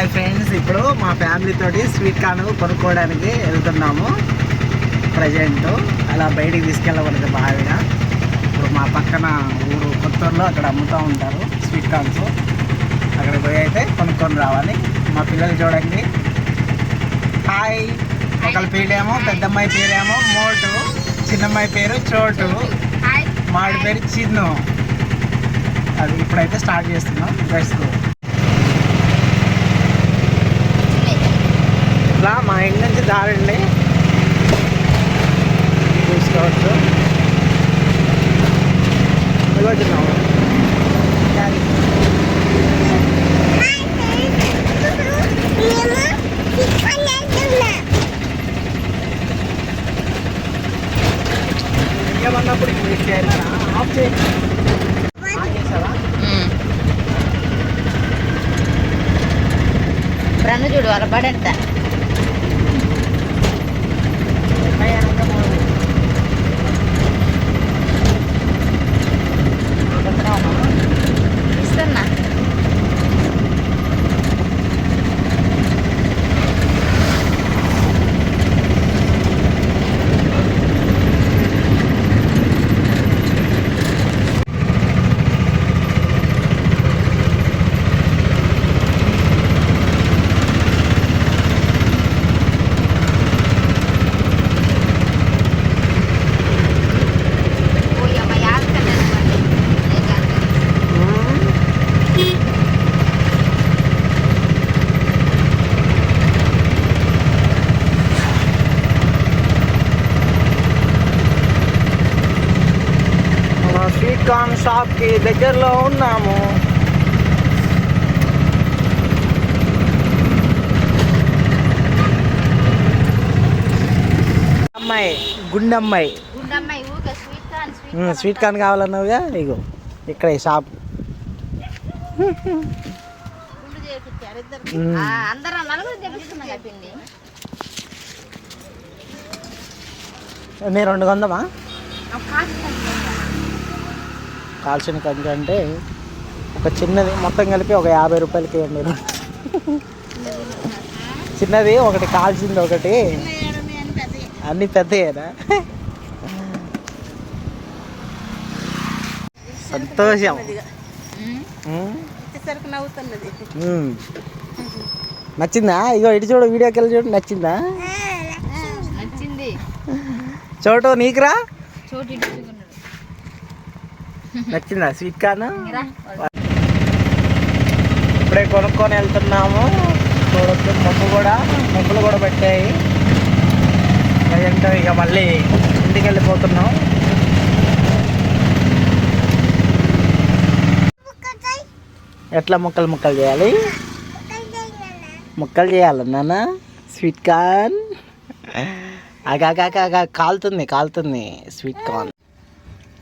Hi friends ఇప్పుడు మా family తోటి స్వీట్ కార్న్ కొనుక్కోవడానికి వెళ్తున్నాము. ప్రజెంట్ అలా బయటికి తీసుకెళ్ళకూడదు బాగా. ఇప్పుడు మా పక్కన ఊరు కొత్తూరులో అక్కడ అమ్ముతూ ఉంటారు స్వీట్ కార్న్స్ అక్కడికి పోయి అయితే కొనుక్కొని రావాలి. మా పిల్లలు చూడండి. హాయ్ ఒకళ్ళ పేరేమో పెద్దమ్మాయి పేరేమో మోటు. చిన్నమ్మాయి పేరు చోటు. మాడి పేరు చిన్ను. అది ఇప్పుడైతే స్టార్ట్ చేస్తున్నాం. లెట్స్ ఇంటి నుంచి దారండి. చూసుకోవచ్చు. ఏమన్నప్పుడు ఇప్పుడు ఇది చేయాలా? ఆఫ్ చేయి. ఆన్ చేసావా రన్ను చూడు వాళ్ళ పడెంత మన స్వీట్ కార్న్ షాప్కి దగ్గరలో ఉన్నాము. అమ్మాయి గుండమ్మాయి. Sweet corn కావాలన్నావుగా? ఇగో ఇక్కడ ఈ షాప్ నేను రెండు కొందమా. కాల్చిన కంచ అంటే ఒక చిన్నది మొత్తం కలిపి ఒక యాభై రూపాయలకి ఇవ్వండి చిన్నది ఒకటి కాల్చింది ఒకటి. అన్ని పెద్దయేనా? సంతోషం. నచ్చిందా? ఇగో ఇటు చూడు వీడియోకి వెళ్ళి చూడు నచ్చిందా? నచ్చింది. చోటు నీకురా? చోటు నచ్చిందా? స్వీట్ కార్న్ రా. ఇప్పుడే కొనుక్కొని వెళ్తున్నాము. చూడొచ్చు మొక్కు కూడా మొక్కులు కూడా పెట్టాయి. ప్రజెంట్ ఇక మళ్ళీ ఇంటికి వెళ్ళిపోతున్నాం. ఎట్లా ముక్కలు ముక్కలు చేయాలి? ముక్కలు చేయాలి నాన్న? స్వీట్ కార్న్ ఆగా కాలుతుంది కాలుతుంది. Sweet corn